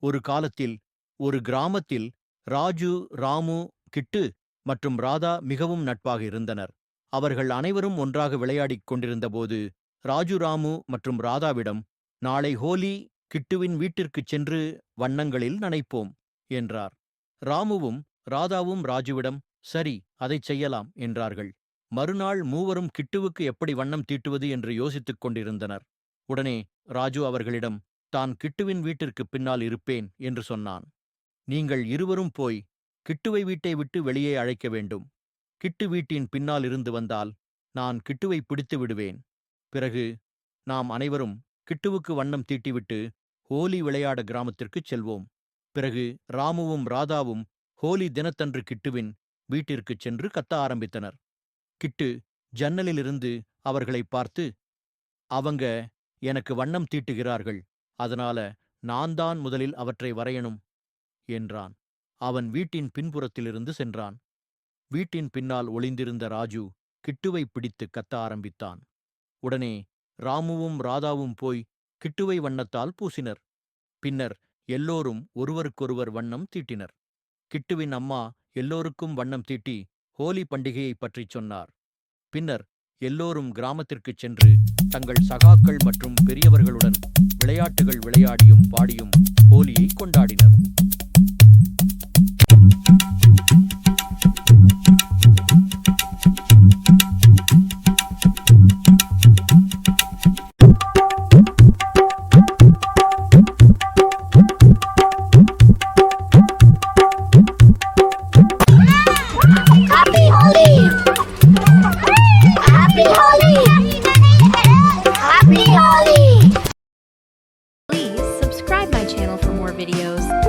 ஒரு காலத்தில் ஒரு கிராமத்தில் ராஜு ராமு கிட்டு மற்றும் ராதா மிகவும் நட்பாக இருந்தனர். அவர்கள் அனைவரும் ஒன்றாக விளையாடிக் கொண்டிருந்தபோது ராஜு ராமு மற்றும் ராதாவிடம் நாளை ஹோலி கிட்டுவின் வீட்டிற்குச் சென்று வண்ணங்களில் நனைப்போம் என்றார். ராமுவும் ராதாவும் ராஜுவிடம் சரி அதைச் செய்யலாம் என்றார்கள். மறுநாள் மூவரும் கிட்டுவுக்கு எப்படி வண்ணம் தீட்டுவது என்று யோசித்துக் கொண்டிருந்தனர். உடனே ராஜு அவர்களிடம் தான் கிட்டுவின் வீட்டிற்குப் பின்னால் இருப்பேன் என்று சொன்னான். நீங்கள் இருவரும் போய் கிட்டுவை வீட்டை விட்டு வெளியே அழைக்க வேண்டும். கிட்டு வீட்டின் பின்னால் இருந்து வந்தால் நான் கிட்டுவை பிடித்து விடுவேன். பிறகு நாம் அனைவரும் கிட்டுவுக்கு வண்ணம் தீட்டிவிட்டு ஹோலி விளையாட கிராமத்திற்குச் செல்வோம். பிறகு ராமுவும் ராதாவும் ஹோலி தினத்தன்று கிட்டுவின் வீட்டிற்குச் சென்று கத்த ஆரம்பித்தனர். கிட்டு ஜன்னலிலிருந்து அவர்களை பார்த்து அவங்க எனக்கு வண்ணம் தீட்டுகிறார்கள் அதனால நான் தான் முதலில் அவற்றை வரையணும் என்றான். அவன் வீட்டின் பின்புறத்திலிருந்து சென்றான். வீட்டின் பின்னால் ஒளிந்திருந்த ராஜு கிட்டுவை பிடித்து கத்த ஆரம்பித்தான். உடனே ராமுவும் ராதாவும் போய் கிட்டுவை வண்ணத்தால் பூசினர். பின்னர் எல்லோரும் ஒருவருக்கொருவர் வண்ணம் தீட்டினர். கிட்டுவின் அம்மா எல்லோருக்கும் வண்ணம் தீட்டி ஹோலி பண்டிகையைப் பற்றிச் சொன்னார். பின்னர் எல்லோரும் கிராமத்திற்குச் சென்று தங்கள் சகாக்கள் மற்றும் பெரியவர்களுடன் விளையாட்டுகள் விளையாடியும் பாடியும் ஹோலியை கொண்டாடினர். Channel for more videos.